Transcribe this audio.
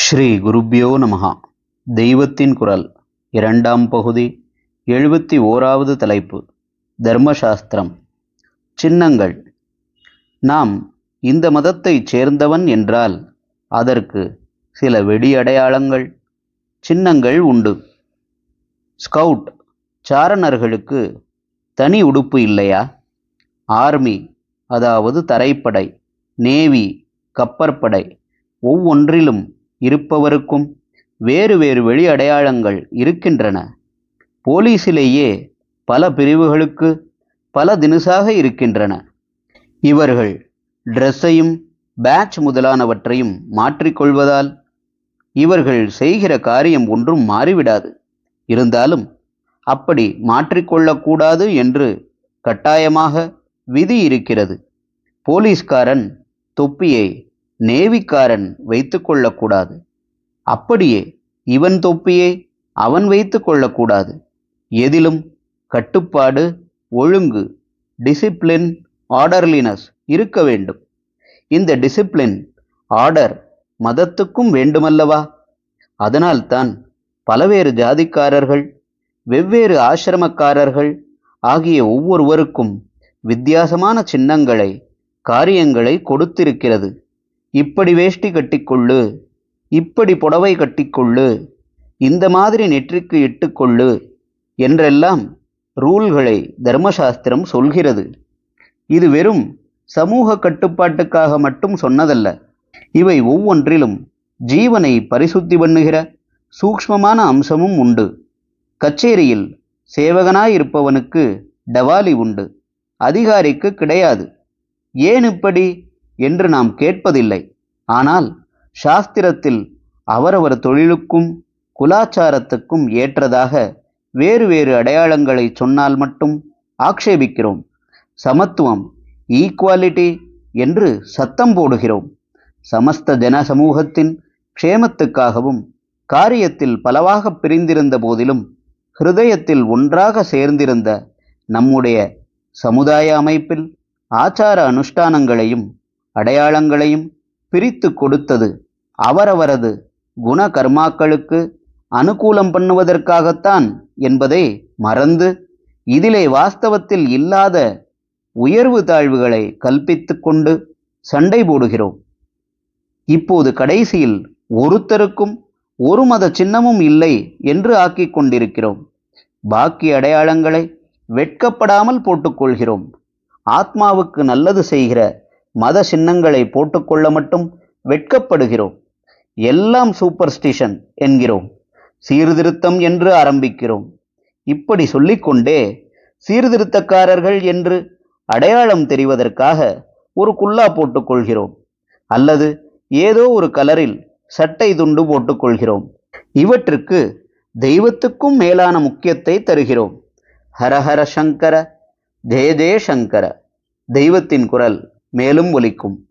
ஸ்ரீ குருப்யோ நமஹா. தெய்வத்தின் குரல் இரண்டாம் பகுதி எழுபத்தி ஓராவது தலைப்பு தர்மசாஸ்திரம். சின்னங்கள். நாம் இந்த மதத்தைச் சேர்ந்தவன் என்றால் அதற்கு சில வெடி அடையாளங்கள் சின்னங்கள் உண்டு. ஸ்கவுட் சாரணர்களுக்கு தனி உடுப்பு இல்லையா? ஆர்மி அதாவது தரைப்படை நேவி கப்பற்படை ஒவ்வொன்றிலும் இருப்பவருக்கும் வேறு வேறு வெளி அடையாளங்கள் இருக்கின்றன. போலீசிலேயே பல பிரிவுகளுக்கு பல தினுசாக இருக்கின்றன. இவர்கள் ட்ரெஸ்ஸையும் பேட்ச் முதலானவற்றையும் மாற்றிக்கொள்வதால் இவர்கள் செய்கிற காரியம் ஒன்றும் மாறிவிடாது. இருந்தாலும் அப்படி மாற்றிக்கொள்ளக்கூடாது என்று கட்டாயமாக விதி இருக்கிறது. போலீஸ்காரன் தொப்பியை நேவிக்காரன் வைத்து கொள்ளக்கூடாது. அப்படியே இவன் தொப்பியை அவன் வைத்து கொள்ளக்கூடாது. எதிலும் கட்டுப்பாடு ஒழுங்கு டிசிப்ளின் ஆர்டர்லினஸ் இருக்க வேண்டும். இந்த டிசிப்ளின் ஆர்டர் மதத்துக்கும் வேண்டுமல்லவா? அதனால்தான் பலவேறு ஜாதிக்காரர்கள் வெவ்வேறு ஆசிரமக்காரர்கள் ஆகிய ஒவ்வொருவருக்கும் வித்தியாசமான சின்னங்களை காரியங்களை கொடுத்திருக்கிறது. இப்படி வேஷ்டி கட்டிக்கொள்ளு இப்படி புடவை கட்டிக்கொள்ளு இந்த மாதிரி நெற்றிக்கு இட்டுக்கொள்ளு என்றெல்லாம் ரூல்களை தர்மசாஸ்திரம் சொல்கிறது. இது வெறும் சமூக கட்டுப்பாட்டுக்காக மட்டும் சொன்னதல்ல. இவை ஒவ்வொன்றிலும் ஜீவனை பரிசுத்தி பண்ணுகிற சூக்ஷ்மமான அம்சமும் உண்டு. கச்சேரியில் சேவகனாயிருப்பவனுக்கு டவாலி உண்டு அதிகாரிக்கு கிடையாது. ஏன் இப்படி என்று நாம் கேட்பதில்லை. ஆனால் சாஸ்திரத்தில் அவரவர் தொழிலுக்கும் குலாச்சாரத்துக்கும் ஏற்றதாக வேறு வேறு அடையாளங்களை சொன்னால் மட்டும் ஆக்ஷேபிக்கிறோம். சமத்துவம் ஈக்குவாலிட்டி என்று சத்தம் போடுகிறோம். சமஸ்த ஜன சமூகத்தின் க்ஷேமத்துக்காகவும் காரியத்தில் பலவாக பிரிந்திருந்த போதிலும் ஹிருதயத்தில் ஒன்றாக சேர்ந்திருந்த நம்முடைய சமுதாய அமைப்பில் ஆச்சார அனுஷ்டானங்களையும் அடையாளங்களையும் பிரித்து கொடுத்தது. அவரவரது குண கர்மாக்களுக்கு அனுகூலம் பண்ணுவதற்காகத்தான் என்பதை மறந்து இதிலே வாஸ்தவத்தில் இல்லாத உயர்வு தாழ்வுகளை கல்பித்து கொண்டு சண்டை போடுகிறோம். இப்போது கடைசியில் ஒருத்தருக்கும் ஒரு மத சின்னமும் இல்லை என்று ஆக்கிக் கொண்டிருக்கிறோம். பாக்கி அடையாளங்களை வெட்கப்படாமல் போட்டுக்கொள்கிறோம் ஆத்மாவுக்கு நல்லது செய்கிற மத சின்னங்களை போட்டுக்கொள்ள மட்டும் வெட்கப்படுகிறோம். எல்லாம் சூப்பர்ஸ்டிஷன் என்கிறோம். சீர்திருத்தம் என்று ஆரம்பிக்கிறோம். இப்படி சொல்லிக்கொண்டே சீர்திருத்தக்காரர்கள் என்று அடையாளம் தெரிவதற்காக ஒரு குல்லா போட்டுக்கொள்கிறோம். அல்லது ஏதோ ஒரு கலரில் சட்டை துண்டு போட்டுக்கொள்கிறோம். இவற்றுக்கு தெய்வத்துக்கும் மேலான முக்கியத்தை தருகிறோம். ஹரஹர சங்கர ஜெய ஜெய சங்கர தெய்வத்தின் குரல். மேலும் ஒலிக்கும்.